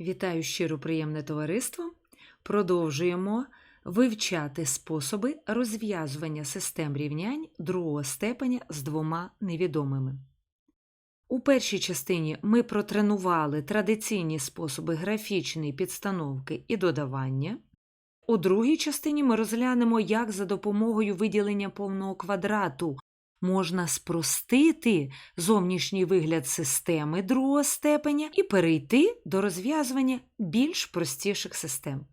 Вітаю щиро приємне товариство. Продовжуємо вивчати способи розв'язування систем рівнянь другого степеня з двома невідомими. У першій частині ми протренували традиційні способи графічної підстановки і додавання. У другій частині ми розглянемо, як за допомогою виділення повного квадрату можна спростити зовнішній вигляд системи другого степеня і перейти до розв'язування більш простіших систем.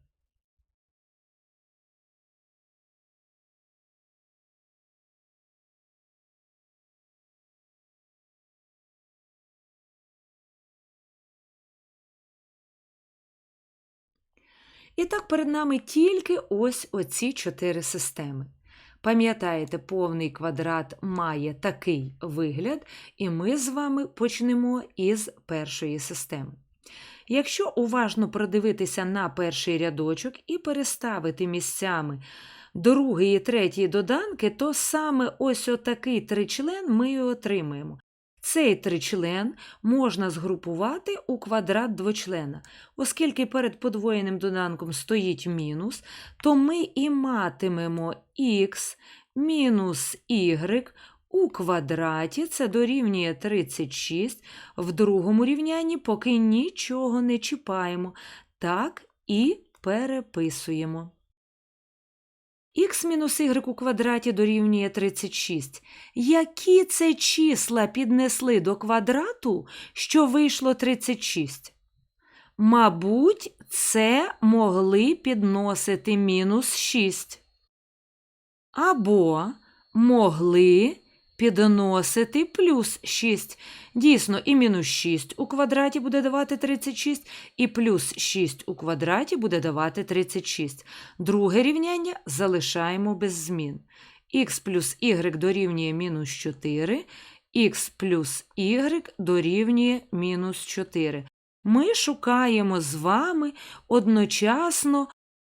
І так перед нами тільки ось оці чотири системи. Пам'ятаєте, повний квадрат має такий вигляд, і ми з вами почнемо із першої системи. Якщо уважно продивитися на перший рядочок і переставити місцями другий і третій доданки, то саме ось отакий тричлен ми і отримаємо. Цей тричлен можна згрупувати у квадрат двочлена. Оскільки перед подвоєним доданком стоїть мінус, то ми і матимемо х мінус y у квадраті, це дорівнює 36, в другому рівнянні поки нічого не чіпаємо. Так і переписуємо. Х мінус y у квадраті дорівнює 36. Які це числа піднесли до квадрату, що вийшло 36? Мабуть, це могли підносити мінус 6. Або могли підносити плюс 6. Дійсно, і мінус 6 у квадраті буде давати 36, і плюс 6 у квадраті буде давати 36. Друге рівняння залишаємо без змін. х плюс y дорівнює мінус 4, х плюс y дорівнює мінус 4. Ми шукаємо з вами одночасно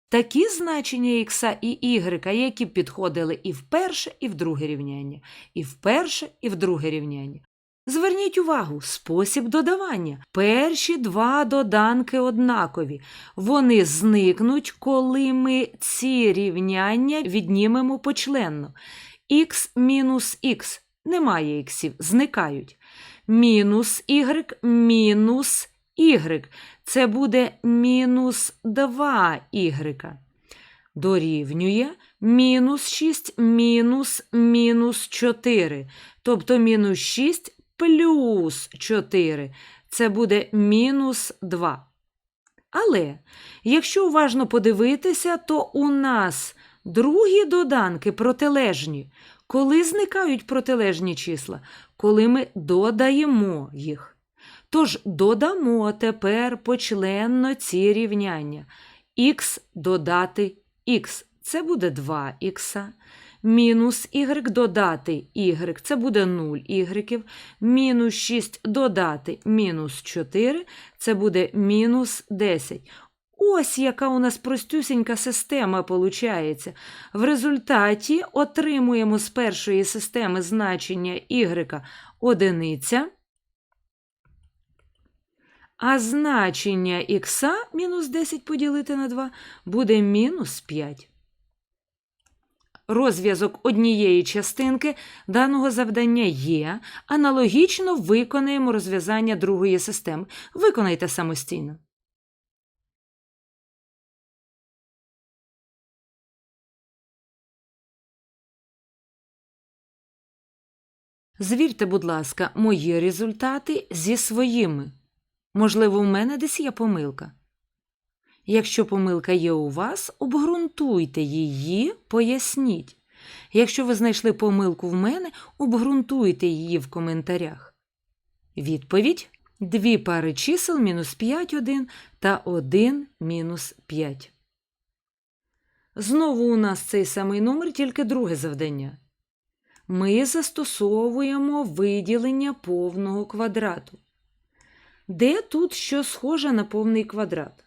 такі значення х і y, які підходили і в перше, і в друге рівняння, і в перше, і в друге рівняння. Зверніть увагу, спосіб додавання. Перші два доданки однакові. Вони зникнуть, коли ми ці рівняння віднімемо почленно. х мінус х немає іксів, зникають. Мінус y мінус y. Це буде мінус 2 y. Дорівнює мінус 6 мінус мінус 4. Тобто мінус 6 плюс 4. Це буде мінус 2. Але, якщо уважно подивитися, то у нас другі доданки протилежні. Коли зникають протилежні числа? Коли ми додаємо їх. Тож додамо тепер почленно ці рівняння. х додати х це буде 2х. Мінус y додати y, це буде 0 y. Мінус 6 додати мінус 4, це буде мінус 10. Ось яка у нас простюсінька система получається. В результаті отримуємо з першої системи значення y одиниця. А значення х мінус 10 поділити на 2 буде мінус 5. Розв'язок однієї частинки даного завдання є. Аналогічно виконаємо розв'язання другої системи. Виконайте самостійно. Звірте, будь ласка, мої результати зі своїми. Можливо, у мене десь є помилка. Якщо помилка є у вас, обґрунтуйте її, поясніть. Якщо ви знайшли помилку в мене, обґрунтуйте її в коментарях. Відповідь: дві пари чисел мінус 5 1 та 1 мінус 5. Знову у нас цей самий номер, тільки друге завдання. Ми застосовуємо виділення повного квадрату. Де тут що схоже на повний квадрат?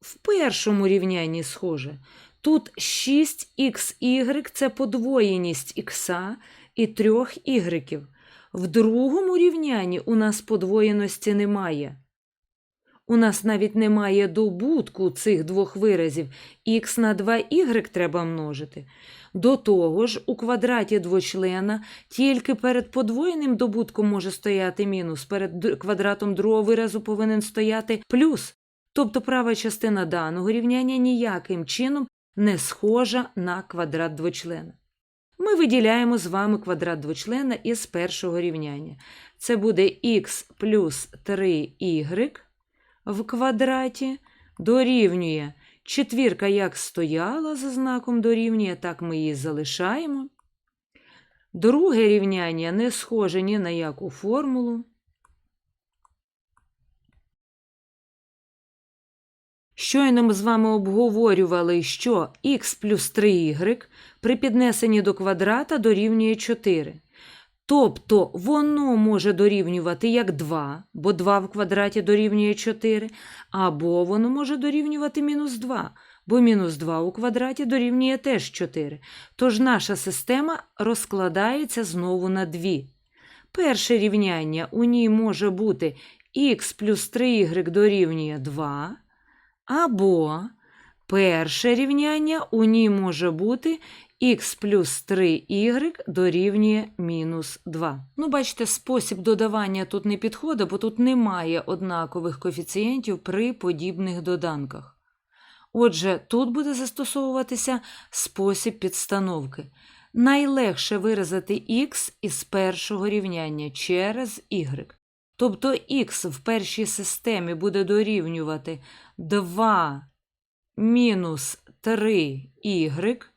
В першому рівнянні схоже. Тут 6х це подвоєність х і 3 ігреків. В другому рівнянні у нас подвоєності немає. У нас навіть немає добутку цих двох виразів. Х на 2y треба множити. До того ж, у квадраті двочлена тільки перед подвоєним добутком може стояти мінус, перед квадратом другого виразу повинен стояти плюс. Тобто права частина даного рівняння ніяким чином не схожа на квадрат двочлена. Ми виділяємо з вами квадрат двочлена із першого рівняння. Це буде х плюс 3y в квадраті дорівнює четвірка як стояла за знаком дорівнює, так ми її залишаємо. Друге рівняння не схоже ні на яку формулу. Щойно ми з вами обговорювали, що х плюс 3y при піднесенні до квадрата дорівнює 4. Тобто воно може дорівнювати як 2, бо 2 в квадраті дорівнює 4, або воно може дорівнювати мінус 2, бо мінус 2 у квадраті дорівнює теж 4. Тож наша система розкладається знову на дві. Перше рівняння у ній може бути х плюс 3y дорівнює 2, або перше рівняння у ній може бути х плюс 3y дорівнює мінус 2. Ну, бачите, спосіб додавання тут не підходить, бо тут немає однакових коефіцієнтів при подібних доданках. Отже, тут буде застосовуватися спосіб підстановки. Найлегше виразити х із першого рівняння через y. Тобто х в першій системі буде дорівнювати 2 мінус 3y.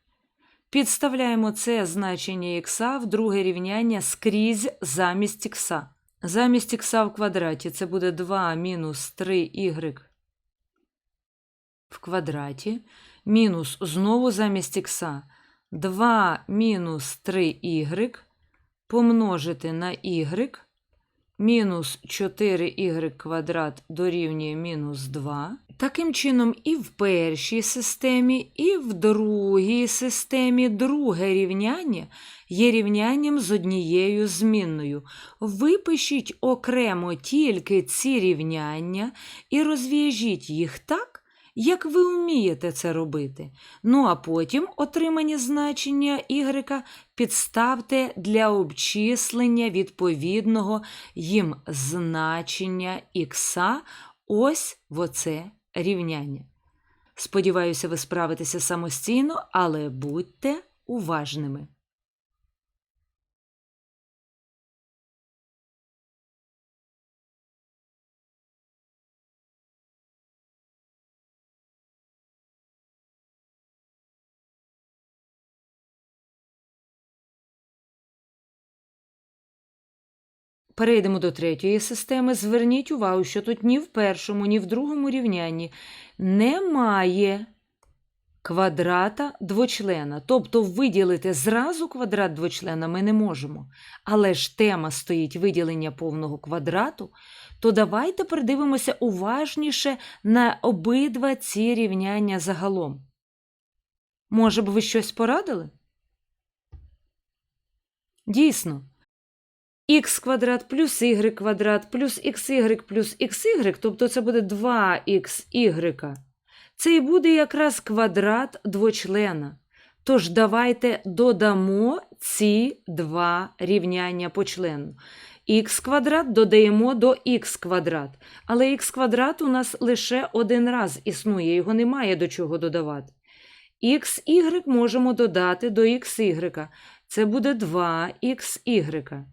Підставляємо це значення х в друге рівняння скрізь замість х. Замість х в квадраті це буде 2 мінус 3y в квадраті. Мінус знову замість х 2 мінус 3y помножити на y. Мінус 4y квадрат дорівнює мінус 2. Таким чином, і в першій системі, і в другій системі друге рівняння є рівнянням з однією змінною. Випишіть окремо тільки ці рівняння і розв'яжіть їх так, як ви вмієте це робити. Ну а потім отримані значення y підставте для обчислення відповідного їм значення х ось в оце рівняння. Сподіваюся, ви справитеся самостійно, але будьте уважними. Перейдемо до третьої системи. Зверніть увагу, що тут ні в першому, ні в другому рівнянні немає квадрата двочлена. Тобто виділити зразу квадрат двочлена ми не можемо. Але ж тема стоїть виділення повного квадрату, то давайте придивимося уважніше на обидва ці рівняння загалом. Може б ви щось порадили? Дійсно. Х квадрат плюс y квадрат плюс xy плюс xy, тобто це буде 2xy. Це і буде якраз квадрат двочлена. Тож давайте додамо ці два рівняння по члену. х квадрат додаємо до х квадрат. Але х квадрат у нас лише один раз існує, його немає до чого додавати. xy можемо додати до xy. Це буде 2xy.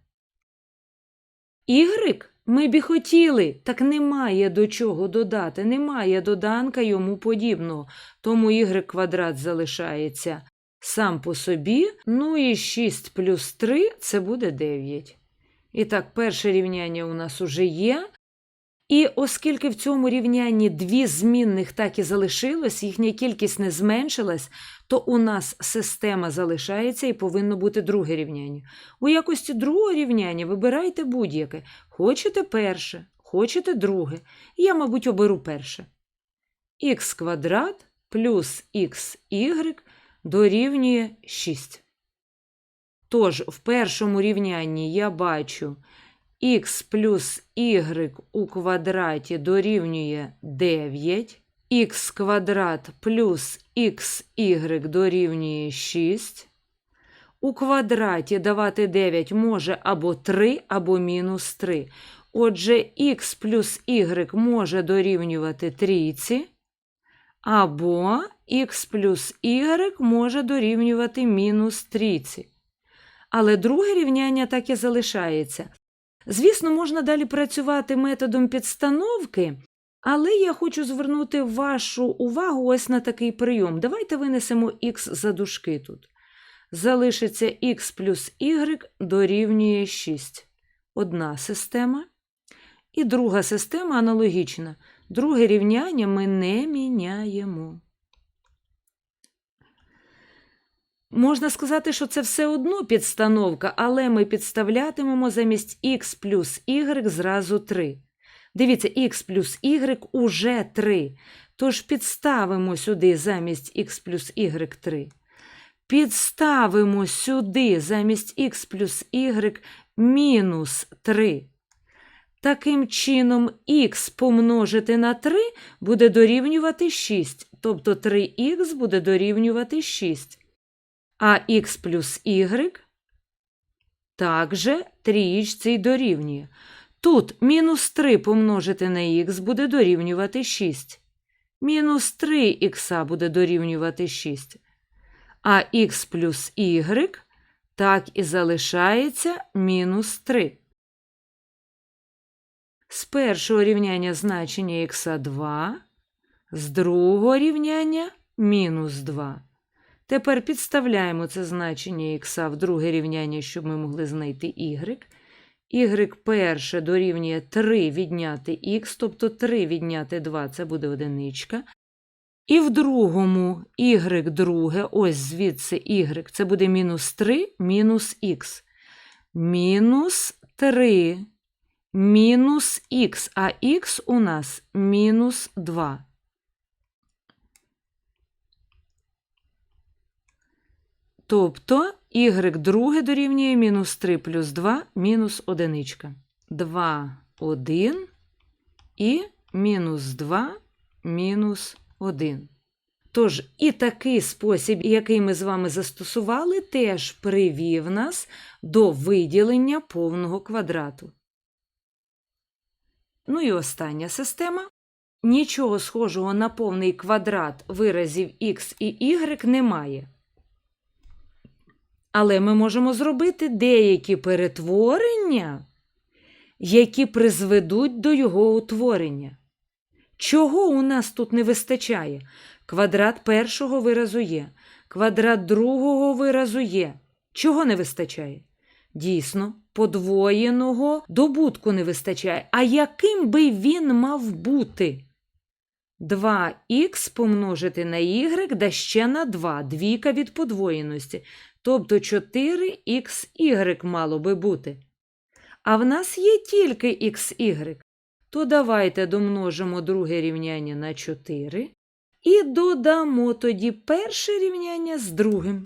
Y ми б і хотіли, так немає до чого додати, немає доданка йому подібного, тому ігрик квадрат залишається сам по собі, ну і 6 плюс 3 це буде 9. І так, перше рівняння у нас уже є. І оскільки в цьому рівнянні дві змінних так і залишилось, їхня кількість не зменшилась, то у нас система залишається і повинно бути друге рівняння. У якості другого рівняння вибирайте будь-яке. Хочете перше, хочете друге. Я, мабуть, оберу перше. х квадрат плюс xy дорівнює 6. Тож, в першому рівнянні я бачу х плюс y у квадраті дорівнює 9, х квадрат плюс xy дорівнює 6. У квадраті давати 9 може або 3, або мінус 3. Отже, х плюс y може дорівнювати трійці, або х плюс y може дорівнювати мінус трійці. Але друге рівняння так і залишається. Звісно, можна далі працювати методом підстановки, але я хочу звернути вашу увагу ось на такий прийом. Давайте винесемо х за дужки тут. Залишиться х плюс y дорівнює 6. Одна система. І друга система аналогічна. Друге рівняння ми не міняємо. Можна сказати, що це все одно підстановка, але ми підставлятимемо замість х плюс y зразу 3. Дивіться, х плюс y уже 3. Тож підставимо сюди замість х плюс y 3. Підставимо сюди замість х плюс y мінус 3. Таким чином, х помножити на 3 буде дорівнювати 6, тобто 3х буде дорівнювати 6. А х плюс y також трієчці дорівнює. Тут мінус 3 помножити на х буде дорівнювати 6. Мінус 3х буде дорівнювати 6. А х плюс y так і залишається мінус 3. З першого рівняння значення х 2, з другого рівняння мінус 2. Тепер підставляємо це значення х в друге рівняння, щоб ми могли знайти y. y перше дорівнює 3 відняти х, тобто 3 відняти 2 це буде одиничка. І в другому y друге, ось звідси y, це буде мінус 3 мінус х. Мінус 3 мінус х, а х у нас мінус 2. Тобто y друге дорівнює мінус 3 плюс 2 мінус 1. 2, 1 і мінус 2 мінус 1. Тож, і такий спосіб, який ми з вами застосували, теж привів нас до виділення повного квадрату. Ну і остання система. Нічого схожого на повний квадрат виразів x і y немає. Але ми можемо зробити деякі перетворення, які призведуть до його утворення. Чого у нас тут не вистачає? Квадрат першого виразу є, квадрат другого виразу є. Чого не вистачає? Дійсно, подвоєного добутку не вистачає. А яким би він мав бути? 2х помножити на y, да ще на 2, двійка від подвоєності. Тобто 4xy мало би бути. А в нас є тільки xy. То давайте домножимо друге рівняння на 4 і додамо тоді перше рівняння з другим.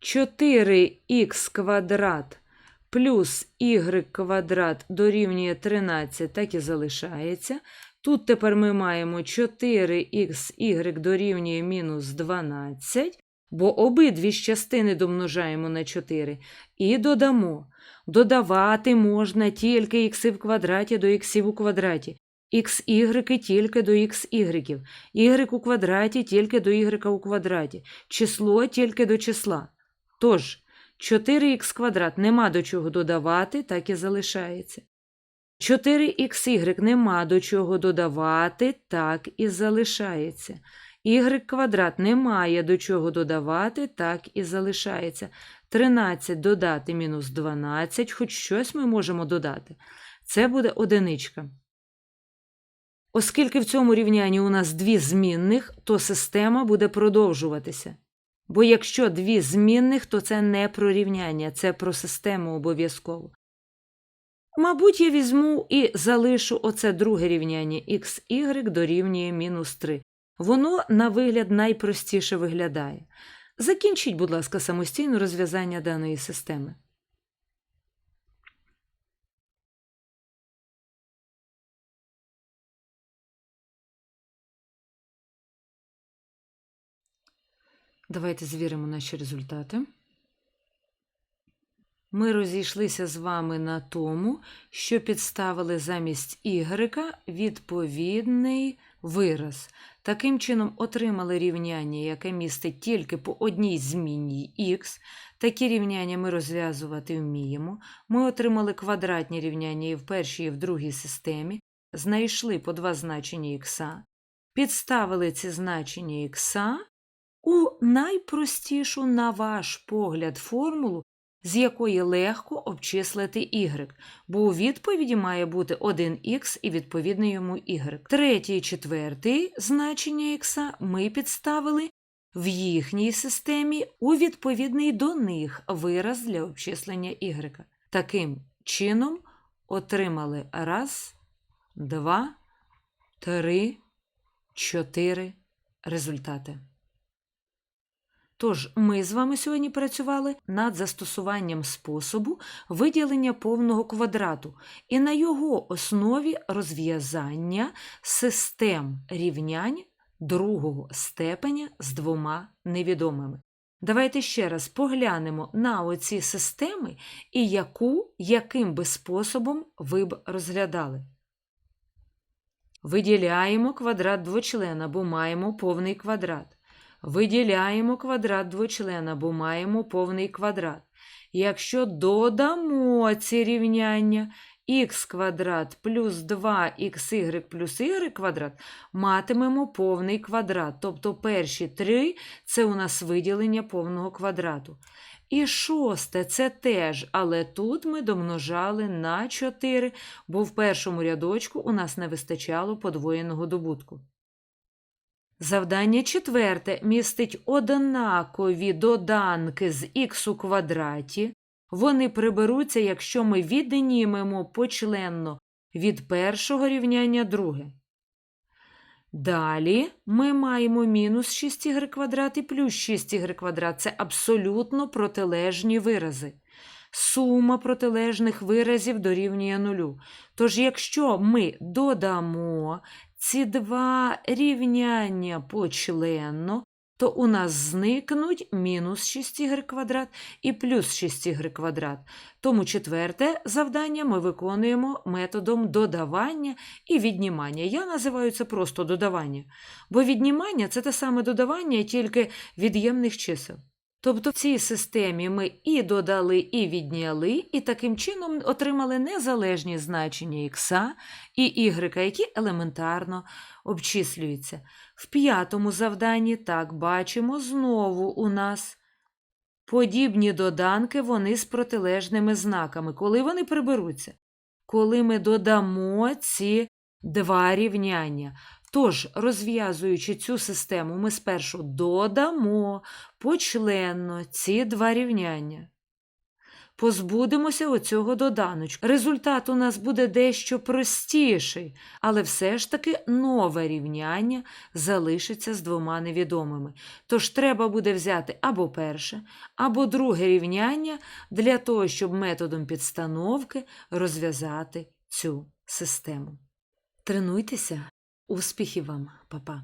4х квадрат плюс y квадрат дорівнює 13, так і залишається. Тут тепер ми маємо 4xy дорівнює мінус 12, бо обидві частини домножаємо на 4. І додамо. Додавати можна тільки х в квадраті до х у квадраті. XY тільки до XY, y у квадраті тільки до y у квадраті, число тільки до числа. Тож, 4х квадрат нема до чого додавати, так і залишається. 4xy нема до чого додавати, так і залишається. Y квадрат немає до чого додавати, так і залишається. 13 додати мінус 12, хоч щось ми можемо додати. Це буде одиничка. Оскільки в цьому рівнянні у нас дві змінних, то система буде продовжуватися. Бо якщо дві змінних, то це не про рівняння, це про систему обов'язково. Мабуть, я візьму і залишу оце друге рівняння xy дорівнює мінус 3. Воно, на вигляд, найпростіше виглядає. Закінчіть, будь ласка, самостійно розв'язання даної системи. Давайте звіримо наші результати. Ми розійшлися з вами на тому, що підставили замість Y відповідний вираз. Таким чином, отримали рівняння, яке містить тільки по одній змінній х. Такі рівняння ми розв'язувати вміємо. Ми отримали квадратні рівняння і в першій, і в другій системі, знайшли по два значення х, підставили ці значення х у найпростішу, на ваш погляд, формулу, з якої легко обчислити y, бо у відповіді має бути 1х і відповідний йому y. Третє і четверте значення х ми підставили в їхній системі у відповідний до них вираз для обчислення y. Таким чином отримали раз, два, три, чотири результати. Тож ми з вами сьогодні працювали над застосуванням способу виділення повного квадрату і на його основі розв'язання систем рівнянь другого степеня з двома невідомими. Давайте ще раз поглянемо на оці системи і яку, яким би способом ви б розглядали. Виділяємо квадрат двочлена, бо маємо повний квадрат. Виділяємо квадрат двочлена, бо маємо повний квадрат. Якщо додамо ці рівняння х квадрат плюс 2xy плюс y квадрат, матимемо повний квадрат. Тобто перші три це у нас виділення повного квадрату. І шосте це теж, але тут ми домножали на 4, бо в першому рядочку у нас не вистачало подвоєного добутку. Завдання четверте містить однакові доданки з х у квадраті. Вони приберуться, якщо ми віднімемо почленно від першого рівняння друге. Далі ми маємо мінус 6y квадрат і плюс 6y квадрат. Це абсолютно протилежні вирази. Сума протилежних виразів дорівнює нулю. Тож, якщо ми додамо ці два рівняння почленно, то у нас зникнуть мінус 6y квадрат і плюс 6y квадрат. Тому четверте завдання ми виконуємо методом додавання і віднімання. Я називаю це просто додавання, бо віднімання це те саме додавання, тільки від'ємних чисел. Тобто в цій системі ми і додали, і відняли, і таким чином отримали незалежні значення х і y, які елементарно обчислюються. В п'ятому завданні, так, бачимо, знову у нас подібні доданки, вони з протилежними знаками. Коли вони приберуться? Коли ми додамо ці два рівняння. Тож, розв'язуючи цю систему, ми спершу додамо почленно ці два рівняння. Позбудемося оцього доданочку. Результат у нас буде дещо простіший, але все ж таки нове рівняння залишиться з двома невідомими. Тож треба буде взяти або перше, або друге рівняння для того, щоб методом підстановки розв'язати цю систему. Тренуйтеся! Успіхів вам, папа!